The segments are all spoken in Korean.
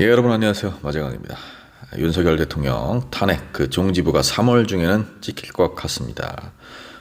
예, 여러분 안녕하세요. 마재강입니다. 윤석열 대통령 탄핵 그 종지부가 3월 중에는 찍힐 것 같습니다.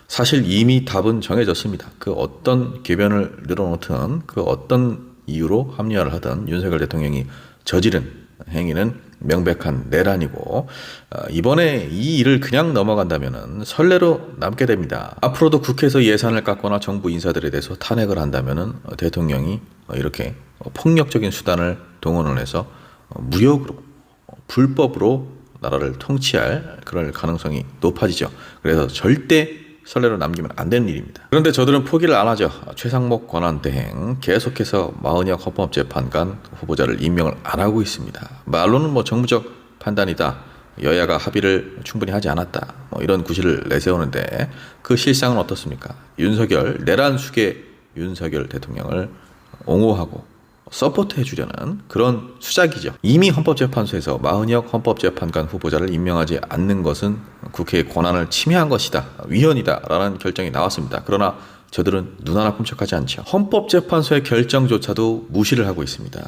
사실 이미 답은 정해졌습니다. 그 어떤 궤변을 늘어놓든 그 어떤 이유로 합리화를 하든 윤석열 대통령이 저지른 행위는 명백한 내란이고 어, 이번에 이 일을 그냥 넘어간다면은 선례로 남게 됩니다. 앞으로도 국회에서 예산을 깎거나 정부 인사들에 대해서 탄핵을 한다면은 어, 대통령이 어, 이렇게 어, 폭력적인 수단을 동원을 해서 어, 어, 불법으로 나라를 통치할 그럴 가능성이 높아지죠. 그래서 절대 선례로 남기면 안 되는 일입니다. 그런데 저들은 포기를 안 하죠. 최상목 권한대행 계속해서 마은혁 헌법재판관 후보자를 임명을 안 하고 있습니다. 말로는 뭐 정무적 판단이다. 여야가 합의를 충분히 하지 않았다. 뭐 이런 구실을 내세우는데 그 실상은 어떻습니까? 윤석열 내란 수계 윤석열 대통령을 옹호하고 서포트해 주려는 그런 수작이죠. 이미 헌법재판소에서 마은혁 헌법재판관 후보자를 임명하지 않는 것은 국회의 권한을 침해한 것이다. 위헌이다라는 결정이 나왔습니다. 그러나 저들은 눈 하나 끔찍하지 않죠. 헌법재판소의 결정조차도 무시를 하고 있습니다.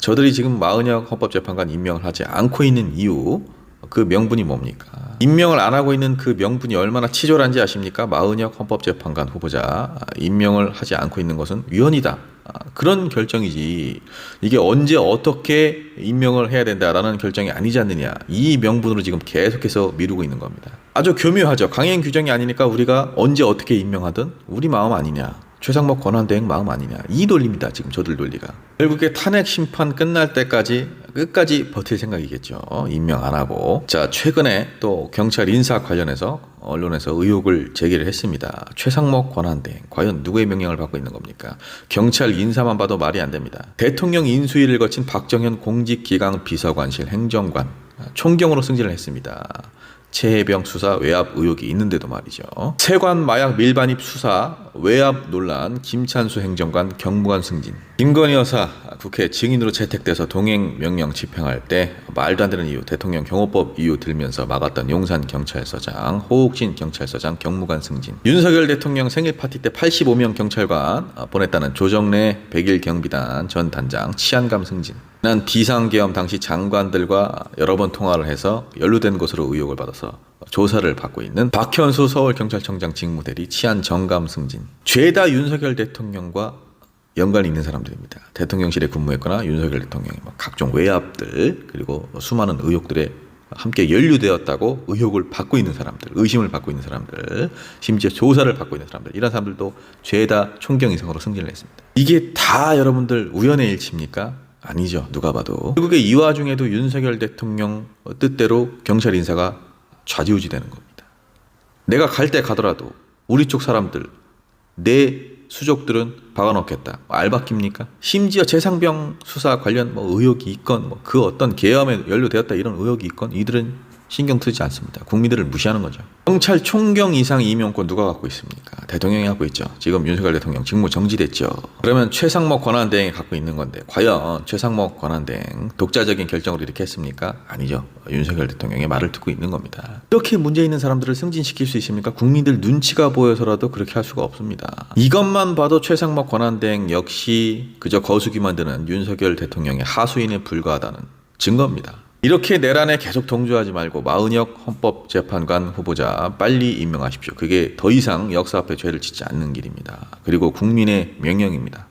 저들이 지금 마은혁 헌법재판관 임명을 하지 않고 있는 이유 그 명분이 뭡니까? 임명을 안 하고 있는 그 명분이 얼마나 치졸한지 아십니까? 마은혁 헌법재판관 후보자 임명을 하지 않고 있는 것은 위헌이다. 아, 그런 결정이지 이게 언제 어떻게 임명을 해야 된다라는 결정이 아니지 않느냐 이 명분으로 지금 계속해서 미루고 있는 겁니다. 아주 교묘하죠. 강행 규정이 아니니까 우리가 언제 어떻게 임명하든 우리 마음 아니냐. 최상목 권한대행 마음 아니냐. 이 논리입니다 지금 저들 논리가. 결국에 탄핵 심판 끝날 때까지 끝까지 버틸 생각이겠죠. 임명 안 하고. 자 최근에 또 경찰 인사 관련해서 언론에서 의혹을 제기를 했습니다. 최상목 권한대행 과연 누구의 명령을 받고 있는 겁니까? 경찰 인사만 봐도 말이 안 됩니다. 대통령 인수위를 거친 박정현 공직기강 비서관실 행정관 총경으로 승진을 했습니다 최해병 수사 외압 의혹이 있는데도 말이죠. 세관 마약 밀반입 수사 외압 논란 김찬수 행정관 경무관 승진. 김건희 여사 국회 증인으로 채택돼서 동행 명령 집행할 때 말도 안 되는 이유 대통령 경호법 이유 들면서 막았던 용산 경찰서장 호옥진 경찰서장 경무관 승진. 윤석열 대통령 생일 파티 때 85명 경찰관 보냈다는 조정래 백일 경비단 전 단장 치안감 승진. 난 비상계엄 당시 장관들과 여러 번 통화를 해서 연루된 것으로 의혹을 받아서 조사를 받고 있는 박현수 서울경찰청장 직무대리 치안 정감 승진. 죄다 윤석열 대통령과 연관이 있는 사람들입니다. 대통령실에 근무했거나 윤석열 대통령이 막 각종 외압들 그리고 수많은 의혹들에 함께 연루되었다고 의혹을 받고 있는 사람들, 의심을 받고 있는 사람들, 심지어 조사를 받고 있는 사람들, 이런 사람들도 죄다 총경 이상으로 승진을 했습니다. 이게 다 여러분들 우연의 일치입니까? 아니죠. 누가 봐도. 결국에 이 와중에도 윤석열 대통령 뜻대로 경찰 인사가 좌지우지 되는 겁니다. 내가 갈 때 가더라도 우리 쪽 사람들, 내 수족들은 박아놓겠다. 뭐 알바깁니까? 심지어 재상병 수사 관련 뭐 의혹이 있건 뭐 그 어떤 계엄에 연루되었다 이런 의혹이 있건 이들은 신경 쓰지 않습니다. 국민들을 무시하는 거죠. 경찰 총경 이상 임용권 누가 갖고 있습니까? 대통령이 갖고 있죠. 지금 윤석열 대통령 직무 정지됐죠. 그러면 최상목 권한대행이 갖고 있는 건데 과연 최상목 권한대행 독자적인 결정을 이렇게 했습니까? 아니죠. 윤석열 대통령의 말을 듣고 있는 겁니다. 이렇게 문제 있는 사람들을 승진시킬 수 있습니까? 국민들 눈치가 보여서라도 그렇게 할 수가 없습니다. 이것만 봐도 최상목 권한대행 역시 그저 거수기 만 드는 윤석열 대통령의 하수인에 불과하다는 증거입니다. 이렇게 내란에 계속 동조하지 말고 마은혁 헌법재판관 후보자 빨리 임명하십시오. 그게 더 이상 역사 앞에 죄를 짓지 않는 길입니다. 그리고 국민의 명령입니다.